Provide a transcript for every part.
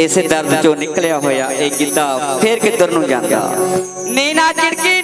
ਇਸੇ ਦਰਦ ਚੋਂ ਨਿਕਲਿਆ ਹੋਇਆ ਇਹ ਗਿੱਧਾ ਫੇਰ ਕਿੱਧਰ ਨੂੰ ਜਾਂਦਾ? ਨੀਨਾ ਚਿੜਕੀ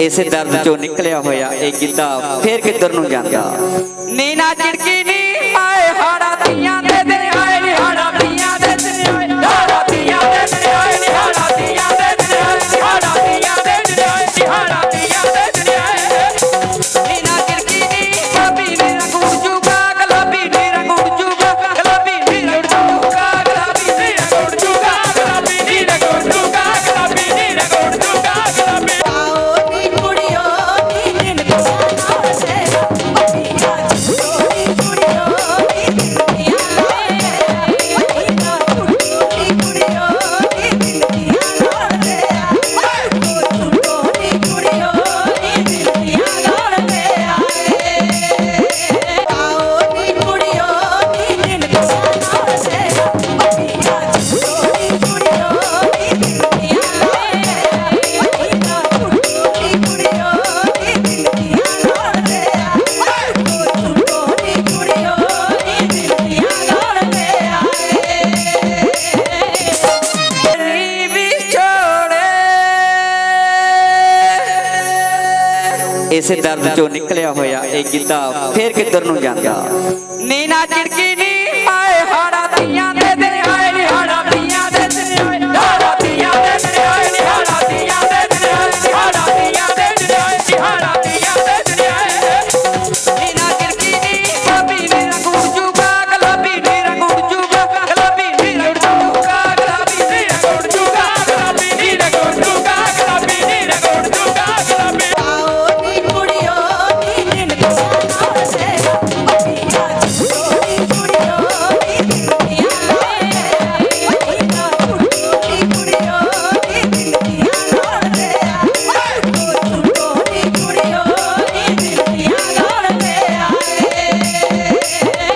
ਇਸੇ ਦਰਦ ਚੋਂ ਨਿਕਲਿਆ ਹੋਇਆ ਇਹ ਗਿੱਧਾ ਫੇਰ ਕਿੱਧਰ ਨੂੰ ਜਾਂਦਾ? ਨੀਨਾ ਚਿੜਕੀ ਨੀ। ਇਸੇ ਦਰਦ ਚੋਂ ਨਿਕਲਿਆ ਹੋਇਆ ਇਹ ਗਿੱਧਾ ਫੇਰ ਕਿੱਧਰ ਨੂੰ ਜਾਂਦਾ? ਨੀਨਾ ਚਿੜਕੀ